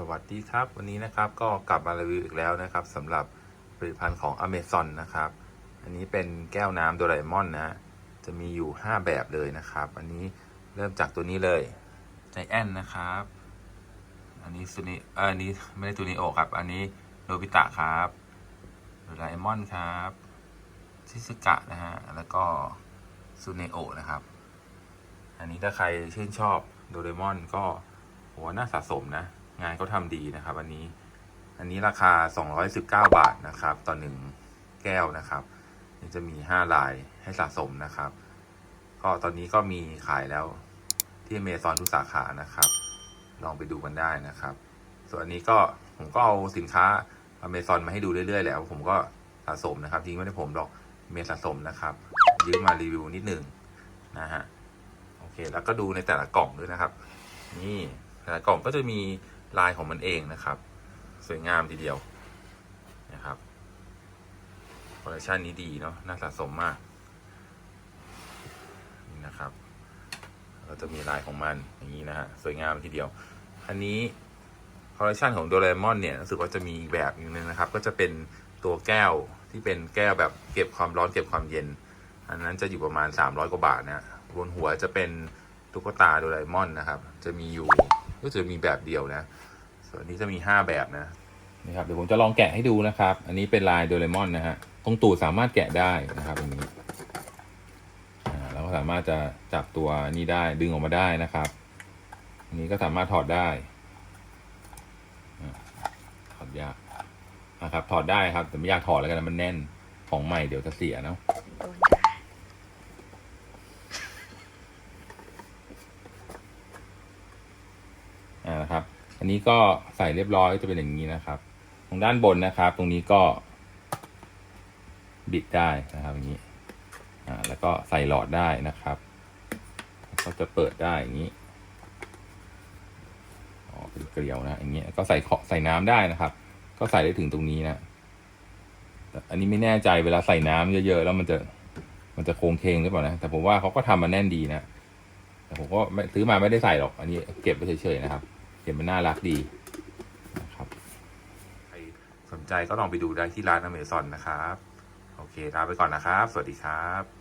สวัสดีครับวันนี้นะครับก็กลับมารีวิวอีกแล้วนะครับสำหรับผลิตภัณฑ์ของ Amazon นะครับ อันนี้เป็นแก้วน้ำโดราเอมอนนะจะมีอยู่ 5 แบบเลยนะครับ อันนี้เริ่มจากตัวนี้เลยใจแอนนะครับ อันนี้ซูนิเอออันนี้ไม่ได้ตัวนี้โอครับ อันนี้โนบิตะครับโดราเอมอนครับชิซึกะนะฮะแล้วก็ซูเนโอนะครับ อันนี้ถ้าใครชื่นชอบโดเรมอนก็ผมว่าน่าสะสมนะ งานเขาทำดีนะครับ อันนี้ อันนี้ราคา 219 บาทนะครับ ต่อหนึ่งแก้วนะครับนี่จะมี 5 ลายให้สะสมนะครับ ก็ตอนนี้ก็มีขายแล้วที่เมซอนทุกสาขานะครับ ลองไปดูกันได้นะครับ ส่วนอันนี้ก็ผมก็เอาสินค้าอเมซอนมาให้ดูเรื่อยๆแล้วผมก็สะสมนะครับจริงไม่ได้ผมหรอกเมสะสมนะครับยืมมารีวิวนิดหนึ่งนะฮะโอเค แล้วก็ดูในแต่ละกล่องด้วยนะครับ นี่แต่ละกล่องก็จะมี ลายของมันเองนะครับ สวยงามทีเดียวนะครับคอลเลคชันนี้ดีเนาะน่าสะสมมากนี่นะครับก็จะมีลายของมันอย่างนี้นะฮะสวยงามทีเดียว อันนี้คอลเลคชันของโดเอมอนเนี่ยรู้สึกว่าจะมีแบบหนึงนะครับ ก็จะเป็นตัวแก้วที่เป็นแก้วแบบเก็บความร้อนเก็บความเย็น อันนั้นจะอยู่ประมาณ 300 กว่าบาทนะบนหัวจะเป็นตุ๊กตาโดเอมอนนะครับ จะมีอยู่ ก็จะมีแบบเดียวนะ ส่วนนี้จะมี 5 แบบนะนี่ครับเดี๋ยวผมจะลองแกะให้ดูนะครับ อันนี้เป็นลายโดราเอมอนนะฮะตรงตูดสามารถแกะได้นะครับอย่างนี้อ่าเราก็สามารถจะจับตัวนี้ได้ดึงออกมาได้นะครับอันนี้ก็สามารถถอดได้อ่าถอดยากนะครับ ถอดได้ครับ แต่ไม่อยากถอดแล้วกันนะมันแน่นของใหม่เดี๋ยวจะเสียเนาะ โด นะครับ อันนี้ก็ใส่เรียบร้อยจะเป็นอย่างนี้นะครับ ตรงด้านบนนะครับ ตรงนี้ก็บิดได้นะครับอย่างนี้อ่าแล้วก็ใส่หลอดได้นะครับก็จะเปิดได้อย่างนี้อ๋อเป็นเกลียวนะอย่างเงี้ยก็ใส่ขอใส่น้ำได้นะครับ ก็ใส่ได้ถึงตรงนี้นะอันนี้ไม่แน่ใจเวลาใส่น้ำเยอะๆแล้วมันจะมันจะโค้งเคงหรือเปล่านะ แต่ผมว่าเขาก็ทำมาแน่นดีนะ แต่ผมก็ซื้อมาไม่ได้ใส่หรอก อันนี้เก็บไว้เฉยๆนะครับ เห็นมันน่ารักดีนะครับใครสนใจก็ลองไปดูได้ที่ร้านอเมซอนนะครับ โอเคลาไปก่อนนะครับ สวัสดีครับ